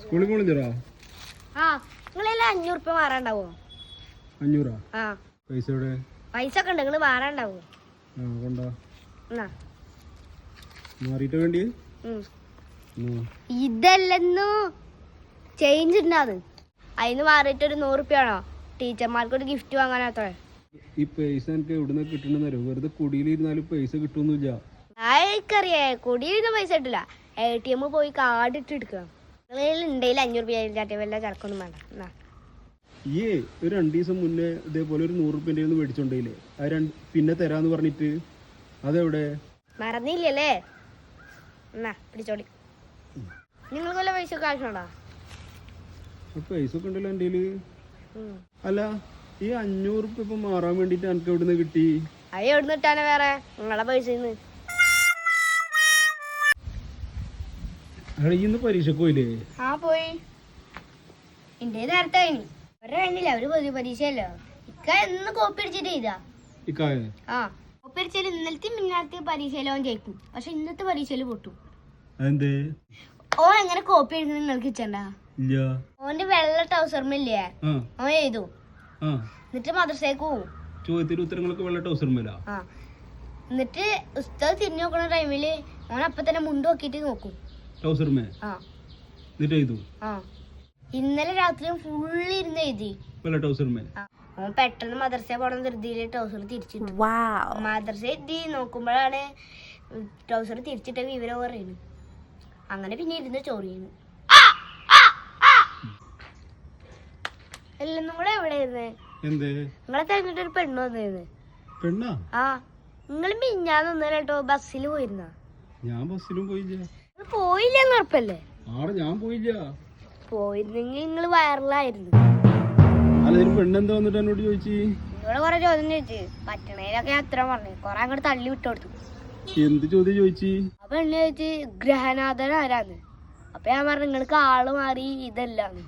സ്കൂളിൽ പോണില്ലടാ ആ നിങ്ങളെല്ലാം അഞ്ഞൂറ് മാറാണ്ടാവോ? അഞ്ഞൂറാ? ആ. പൈസ എവിടെ? പൈസ ഒക്കെ ഉണ്ട് നിങ്ങൾ മാറാണ്ടാവോ? ആ കൊണ്ടാ. എന്നാ. മാറിയിട്ട് വേണ്ടി. ഇതല്ലെന്നു ചേഞ്ച് ഉണ്ടാന്ന് അതിന് മാറിയിട്ട് ഒരു നൂറ് രൂപയാണോ ടീച്ചർമാർക്ക് ഒരു ഗിഫ്റ്റ് വാങ്ങാനത്രേ ഈ പൈസ എനിക്ക് എവിടുന്ന് കിട്ടണമെന്നറിയോ വെറുതെ കുടിയിലിരുന്നാലും പൈസ കിട്ടുന്നില്ല ആയിക്കറിയേ കുടിയിരുന്ന പൈസ കിട്ടില്ല എ ടി എം പോയി കാർഡ് ഇട്ട് എടുക്കാം നിങ്ങളിൽ ഉണ്ടെങ്കിൽ അഞ്ഞൂറ് രൂപ ചാട്ടി വല്ല ചരക്കൊന്നും വേണ്ട. എന്നാ. ഈ ഒരു രണ്ട് ദിവസം മുന്നേ ഇതേപോലെ ഒരു നൂറ് റുപ്യന്റെ മേടിച്ചോണ്ടേലേ അത് രണ്ട് പിന്നെ തരാന്ന് പറഞ്ഞിട്ട് അതെവിടെ? മറന്നില്ലല്ലേ? എന്നാ പിടിച്ചോടി നിങ്ങൾക്ക് വല്ല പൈസ ഒക്കെ ആവശ്യമുണ്ടോ? പൈസ ഒക്കെ ഉണ്ടല്ലോ എന്റെ അല്ല ഈ അഞ്ഞൂറ് റുപ്യ ഇപ്പൊ മാറാൻ വേണ്ടിട്ട് എനിക്ക് എവിടുന്ന് കിട്ടി? അത് എവിടുന്ന് ഇട്ടാണ് വേറെ? നിങ്ങളെ പൈസ അവിടെ ഇന്ന് പരീക്ഷക്ക് പോയില്ലേ? ആ പോയി. എന്റെ നേരത്തെ കഴിഞ്ഞു ഒരു കഴിഞ്ഞില്ല അവർ പൊതു പരീക്ഷയല്ലോ? ഇക്ക എന്ന് കോപ്പി അടിച്ചിട്ട് ചെയ്താ ഇക്കായ? ആ കോപ്പി അടിച്ചാൽ ഇന്നലത്തെ മിന്നാലത്തെ പരീക്ഷയിലോ ജയിക്കും. പക്ഷെ ഇന്നത്തെ പരീക്ഷയിൽ പൊട്ടു. അതെന്തേ? ഓ എങ്ങനെ കോപ്പി അടിക്കുന്നത് നിങ്ങൾക്ക് ഇച്ചണ്ട ഓന്റെ വെള്ള ടൗസർമില്ലേ ഓൻ എഴുതു. എന്നിട്ട് മദ്രസേക്ക് പോവും. ചോദ്യത്തിന് ഉത്തരങ്ങളൊക്കെ വെള്ള ടൗസർ മേല ആ. എന്നിട്ട് ഉസ്താദ് തിരിഞ്ഞു നോക്കണ ടൈമിൽ ഓൻ അപ്പൊ തന്നെ മുണ്ട് നോക്കിയിട്ട് നോക്കും. എന്നിട്ട് എഴുതു. ഇന്നലെ രാത്രി ഫുള്ള് ഇരുന്ന് എഴുതി. വെള്ള ടൗസർ മേ ആ, അവൻ പെട്ടെന്ന് മദർസ പോണ ധൃതിയിൽ ടൗസർ തിരിച്ചിട്ടു. മദർസ എത്തി നോക്കുമ്പോഴാണ് ടൗസർ തിരിച്ചിട്ട വിവരം പറയുന്നു അങ്ങനെ പിന്നെ ഇരുന്ന് ചോറിയുന്നു എല്ലാം കൂടെ എവിടെയായിരുന്നു നിങ്ങളെ തെരഞ്ഞിട്ട് ഒരു പെണ്ണ് വന്നിരുന്നു. പെണ്ണാ? ആ. നിങ്ങൾ മിഞ്ഞാന്ന് കേട്ടോ ബസ്സിൽ പോയിരുന്ന? ഞാൻ ബസ്സിലും പോയില്ല. പോയില്ല കുഴപ്പല്ലേ ആടെ ഞാൻ പോയില്ല. പോയിരുന്നെങ്കിൽ നിങ്ങൾ വൈറലായിരുന്നു. അല്ല ഇതിന് പെണ്ണെന്താ വന്നിട്ട് എന്നോട് ചോദിച്ചു? നിങ്ങളോട് കൊറേ ചോദ്യം ചോദിച്ചു. പറ്റണേലൊക്കെ അത്ര പറഞ്ഞു. കൊറേ അങ്ങോട്ട് തള്ളി വിട്ടു കൊടുത്തു. എന്ത് ചോദ്യം ചോദിച്ചു? അപ്പൊ എന്നെ ചോദിച്ചു ഗ്രഹനാഥൻ ആരാന്ന്? അപ്പൊ ഞാൻ പറഞ്ഞു നിങ്ങൾക്ക് ആൾ മാറി ഇതല്ലാന്ന്.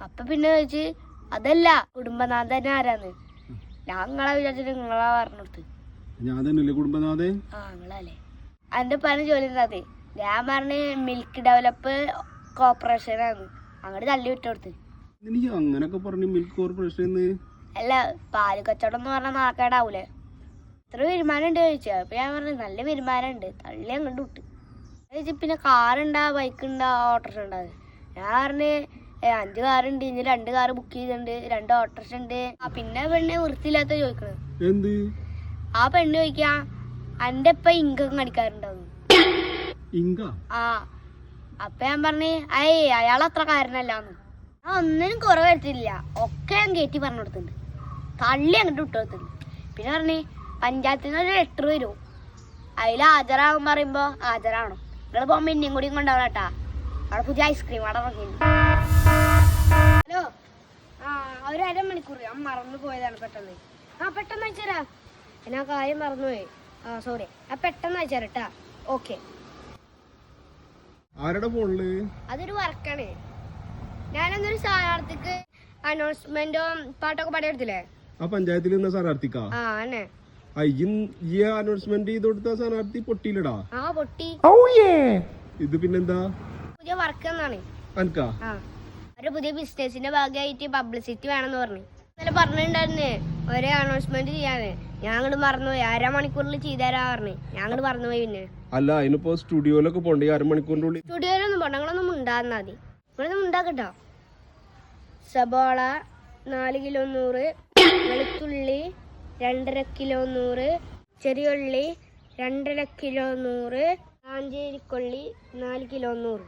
അപ്പൊ പിന്നെ ചോദിച്ചു അതല്ല കുടുംബനാഥൻ ആരാന്ന്? ഞാൻ നിങ്ങളെ വിചാരിച്ചിട്ട് നിങ്ങളാ പറഞ്ഞു കൊടുത്ത്. ഞാൻ തന്നെയല്ലേ കുടുംബനാഥൻ? ആ നിങ്ങളല്ലേ. എന്റെ പന ജോലി ഉണ്ടാതെ ഞാൻ പറഞ്ഞ് മിൽക്ക് ഡെവലപ്പ് കോർപ്പറേഷനാണ് അങ്ങോട്ട് തള്ളി വിട്ടു കൊടുത്ത് എനിക്ക് അങ്ങനൊക്കെ പറഞ്ഞു മിൽക്ക് കോർപ്പറേഷൻ അല്ല പാൽ കച്ചവടം എന്ന് പറഞ്ഞാൽ നാക്കേടാവൂലേ എത്ര വരുമാനം ഉണ്ട് ചോദിച്ചാ. അപ്പൊ ഞാൻ പറഞ്ഞു നല്ല വരുമാനം ഉണ്ട് തള്ളി അങ്ങോട്ട് വിട്ട്. ചോദിച്ചു പിന്നെ കാറുണ്ടാ ബൈക്ക് ഉണ്ടാ ഓട്ടോറിക്ഷ ഉണ്ടാ ഞാൻ പറഞ്ഞ് "ഏ, അഞ്ച് കാറുണ്ട് ഇനി രണ്ട് കാറ് ബുക്ക് ചെയ്തിട്ടുണ്ട് രണ്ട് ഓട്ടോറിക്ഷ ഉണ്ട് ആ പിന്നെ പെണ്ണ് വൃത്തിയില്ലാത്ത ചോദിക്കണത് ആ പെണ്ണ് ചോദിക്കാ അന്റെ ഇപ്പൊ ഇൻകം കണിക്കാറുണ്ടാവും. ഇങ്ക. അപ്പൊ ഞാൻ പറഞ്ഞ് അയേ അയാൾ അത്ര ഞാൻ ഒന്നിനും കുറവ് വരുത്തില്ല ഒക്കെ ഞാൻ കയറ്റി പറഞ്ഞു കൊടുത്തിട്ടുണ്ട് തള്ളി അങ്ങോട്ട് വിട്ടു കൊടുത്തിട്ടുണ്ട്. പിന്നെ പറഞ്ഞു പഞ്ചായത്തിൽ നിന്ന് ഒരു ലെറ്റർ വരും. അതിൽ ഹാജരാകും പറയുമ്പോ ഹാജരാവണം. നിങ്ങൾ പോകുമ്പോ ഇന്നും കൂടി കൊണ്ടാവണം കേട്ടാ. അവിടെ പുതിയ ഐസ്ക്രീം അവിടെ ഹലോ. ആ ഒരു അരമണിക്കൂർ. ഞാൻ മറന്നു പോയതാണ് പെട്ടെന്ന്. ആ പെട്ടെന്ന് അയച്ചുതരാ. ആ കാര്യം മറന്നുപോയി. ആ സോറി ആ പെട്ടെന്ന് അയച്ചുതരാം കേട്ടാ. ഓക്കെ ആരുടെ ഫോണിൽ അതൊരു വർക്കാണ് ഞാനൊന്നൊരു സ്ഥാനാർത്ഥിക്ക് അനൗൺസ്മെന്റോ പാട്ടൊക്കെ പാടിയെടുത്തില്ലേ? ആ പഞ്ചായത്തിൽ നിന്ന സ്ഥാനാർത്ഥിക്കാ? ആ ആണ് ഈ അനൗൺസ്മെന്റ് ചെയ്ത് കൊടുത്ത സ്ഥാനാർത്ഥി പൊട്ടിയില്ലടാ? ആ പൊട്ടി. ഇത് പിന്നെന്താ? പുതിയ വർക്ക് എന്നാണ്. അനക്കാ? ആ. ഒരു പുതിയ ബിസിനസിന്റെ ഭാഗമായിട്ട് പബ്ലിസിറ്റി വേണമെന്ന് പറഞ്ഞു. ഇന്നലെ പറഞ്ഞിട്ടുണ്ടായിരുന്നേ ഒരു അനൗൺസ്മെന്റ് ചെയ്യാന് ഞാൻ അങ്ങോട്ട് മറന്നുപോയി അര മണിക്കൂറിൽ ചെയ്തുതരാ പറഞ്ഞു. അങ്ങോട്ട് മറന്നുപോയി പിന്നെ. അല്ല അതിനിപ്പോ സ്റ്റുഡിയോയിലൊക്കെ പോണ്ടേ അരമണിക്കൂറിന്റെ ഉള്ളിൽ സ്റ്റുഡിയോയിലൊന്നും പോണ്ട. ഞങ്ങളൊന്നും ഉണ്ടാകുന്നാ മതി. നിങ്ങളൊന്നും ഉണ്ടാക്കട്ടോ സബോള നാല് കിലോ നൂറ് വെളുത്തുള്ളി രണ്ടര കിലോ നൂറ് ചെറിയുള്ളി രണ്ടര കിലോ നൂറ് കാഞ്ചേരിക്കൊള്ളി നാല് കിലോ നൂറ്.